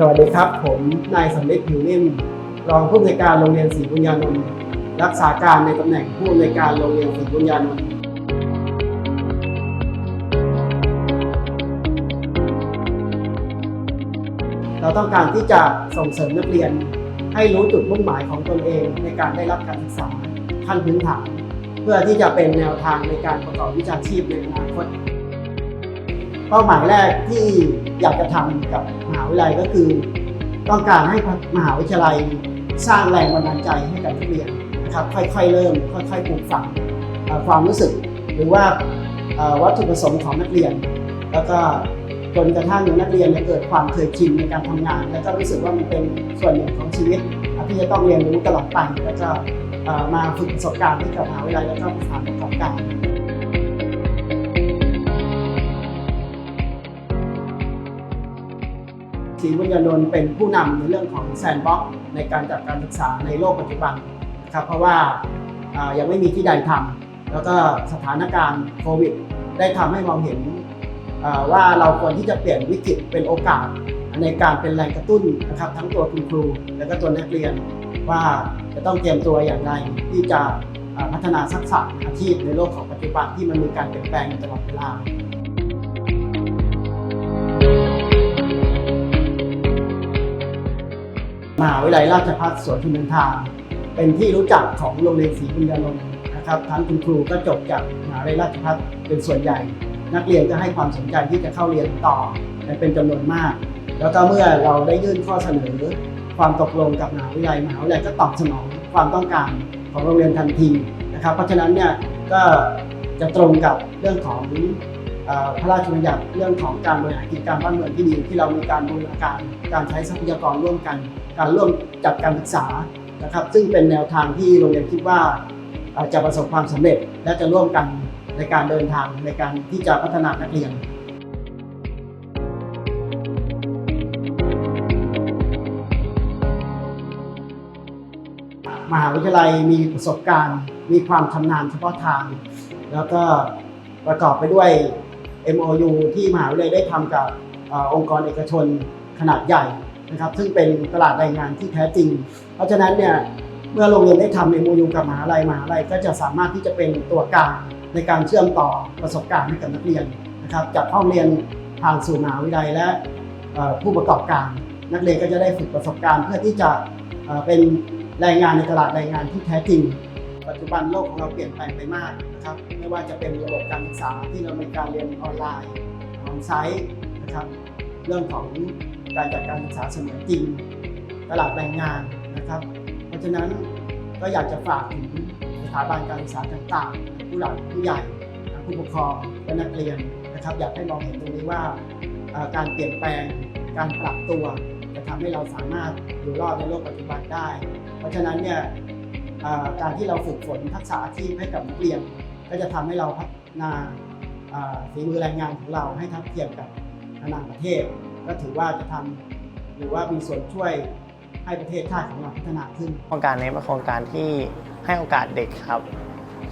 สวัสดีครับ ผมนายสำลิดผิวนิ่มรองผู้อำนวยการโรงเรียนศรีบุญญานนท์รักษาการในตำแหน่งผู้อำนวยการโรงเรียนศรีบุญญานนท์เราต้องการที่จะส่งเสริมนักเรียน ให้รู้จุดมุ่งหมายของตนเองในการได้รับการศึกษาขั้นพื้นฐาน เพื่อที่จะเป็นแนวทางในการประกอบวิชาชีพในอนาคต เป้าหมายแรกที่อยากจะทำกับมหาวิทยาลัยก็คือ ต้องการให้มหาวิทยาลัยสร้างแรงบันดาลใจให้กับนักเรียนนะครับค่อยๆเริ่ม ค่อยๆปลูกฝังความรู้สึก หรือว่าวัตถุประสงค์ของนักเรียน แล้วก็จนกระทั่งนักเรียนมีเกิดความเคยชินในการทำงาน แล้วก็รู้สึกว่ามันเป็นส่วนหนึ่งของชีวิตที่จะต้องเรียนรู้ตลอดไปแล้วก็มาฝึกประสบการณ์ให้กับมหาวิทยาลัยแล้วก็สถานประกอบการ ศรีบุญญานนท์เป็นผู้นำในเรื่องของแซนด์บ็อกในการจัดการศึกษาในโลกปัจจุบันนะครับเพราะว่ายังไม่มีที่ใดทำแล้วก็สถานการณ์โควิด ได้ทำให้มองเห็นว่าเราควรที่จะเปลี่ยนวิกฤตเป็นโอกาสในการเป็นแรงกระตุ้นนะครับทั้งตัวคุณครู และก็ตัวนักเรียนว่าจะต้องเตรียมตัวอย่างไรที่จะพัฒนาทักษะอาชีพในโลกของปัจจุบันที่มันมีการเปลี่ยนแปลงตลอดเวลา มหาวิทยาลัยราชภัฏสวนทุนเดินทาเป็นที่รู้จักของโรงเรียนศรีบุญญานนท์นะครับทั้งคุณครูก็จบจากมหาวิทยาลัยราชภัฏเป็นส่วนใหญ่ นักเรียนก็ให้ความสนใจที่จะเข้าเรียนต่อเป็นจำนวนมาก แล้วก็เมื่อเราได้ยื่นข้อเสนอ ความตกลงกับมหาวิทยาลัยมหาวิทยาลัยก็ตอบสนองความต้องการของโรงเรียนทันทีนะครับ เพราะฉะนั้นเนี่ยก็จะตรงกับเรื่องของ พระราชบัญญัติเรื่องของการบริหารกิจการบ้านเมืองที่ดีที่เรามีการบูรณาการการใช้ทรัพยากรร่วมกัน การร่วมจัดการศึกษานะครับ ซึ่งเป็นแนวทางที่โรงเรียนคิดว่าจะประสบความสำเร็จและจะร่วมกันในการเดินทางในการที่จะพัฒนานักเรียนมหาวิทยาลัยมีประสบการณ์ มีความชำนาญเฉพาะทาง แล้วก็ประกอบไปด้วย MOU ที่มหาวิทยาลัยได้ทำกับอองค์กรเอกชนขนาดใหญ่นะครับ ซึ่งเป็นตลาดแรงงานที่แท้จริง เพราะฉะนั้นเนี่ยเมื่อโรงเรียนได้ทำ MOU กับมหาลัยมหาลัยก็จะสามารถที่จะเป็นตัวกลางในการเชื่อมต่อประสบการณ์ให้กับนักเรียนนะครับจากห้องเรียนผ่านสู่มหาวิทยาลัยและผู้ประกอบการ นักเรียนก็จะได้ฝึกประสบการณ์เพื่อที่จะเป็นแรงงานในตลาดแรงงานที่แท้จริง ปัจจุบันโลกของเราเปลี่ยนแปลงไปมากนะครับไม่ว่าจะเป็นระบบการศึกษาที่เรามีการเรียนออนไลน์ออนไซต์นะครับเรื่องของการจัดการศึกษาเสมือนจริง ตลาดแรงงานนะครับ เพราะฉะนั้นก็อยากจะฝากถึงสถาบันการศึกษาต่างๆ ผู้หลักผู้ใหญ่ผู้ปกครองและนักเรียนนะครับ อยากให้มองเห็นตรงนี้ว่าการเปลี่ยนแปลงการปรับตัว จะทำให้เราสามารถอยู่รอดในโลกปัจจุบันได้ เพราะฉะนั้นเนี่ย การที่เราฝึกฝนทักษะอาชีพให้กับนักเรียน ก็จะทำให้เราพัฒนาฝีมือแรงงานของเราให้ทัดเทียมกับนานาประเทศ ก็ถือว่าจะทำหรือว่ามีส่วนช่วยให้ประเทศชาติของเราพัฒนาขึ้น โครงการนี้เป็นโครงการที่ให้โอกาสเด็กครับ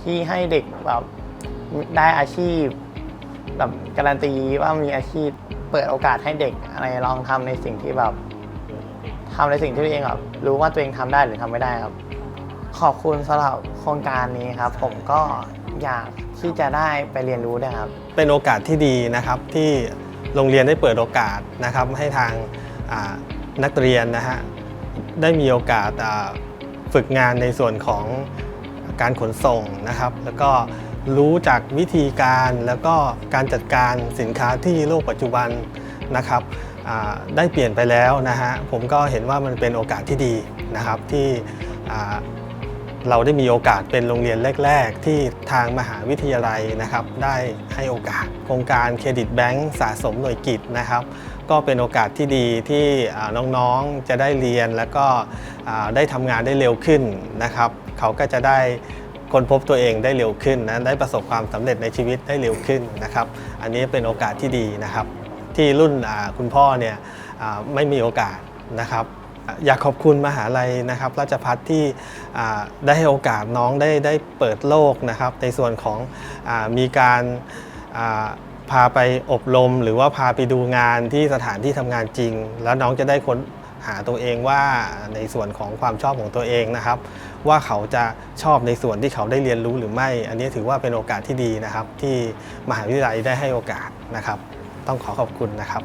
ที่ให้เด็กแบบได้อาชีพแบบการันตีว่ามีอาชีพเปิดโอกาสให้เด็กอะไรลองทำในสิ่งที่แบบทำในสิ่งที่ตัวเองแบบรู้ว่าตัวเองทำได้หรือทำไม่ได้ครับ ขอบคุณสำหรับโครงการนี้ครับ ผมก็อยากที่จะได้ไปเรียนรู้ด้วยครับ เป็นโอกาสที่ดีนะครับที่โรงเรียนได้เปิดโอกาสนะครับให้ทางนักเรียนนะฮะได้มีโอกาสฝึกงานในส่วนของการขนส่งนะครับ แล้วก็รู้จากวิธีการแล้วก็การจัดการสินค้าที่โลกปัจจุบันนะครับได้เปลี่ยนไปแล้วนะฮะผมก็เห็นว่ามันเป็นโอกาสที่ดีนะครับที่ เราได้มีโอกาสเป็นโรงเรียนแรก ๆ ที่ทางมหาวิทยาลัยนะครับ ได้ให้โอกาส โครงการเครดิตแบงก์สะสมหน่วยกิจนะครับ ก็เป็นโอกาสที่ดีที่น้องๆจะได้เรียนแล้วก็ได้ทำงานได้เร็วขึ้นนะครับ เขาก็จะได้ค้นพบตัวเองได้เร็วขึ้นนะได้ประสบความสำเร็จในชีวิตได้เร็วขึ้นนะครับ อันนี้เป็นโอกาสที่ดีนะครับ ที่รุ่นคุณพ่อเนี่ยไม่มีโอกาสนะครับ อยากขอบคุณมหาลัยนะครับราชพัฒที่ได้ให้โอกาสน้องได้ได้เปิดโลกนะครับ ในส่วนของอมีการพาไปอบรม หรือว่าพาไปดูงานที่สถานที่ทำงานจริง แล้วน้องจะได้ค้นหาตัวเองว่าในส่วนของความชอบของตัวเองนะครับ ว่าเขาจะชอบในส่วนที่เขาได้เรียนรู้หรือไม่ อันนี้ถือว่าเป็นโอกาสที่ดีนะครับ ที่มหาวิทยาลัยได้ให้โอกาสนะครับ ต้องขอขอบคุณนะครับ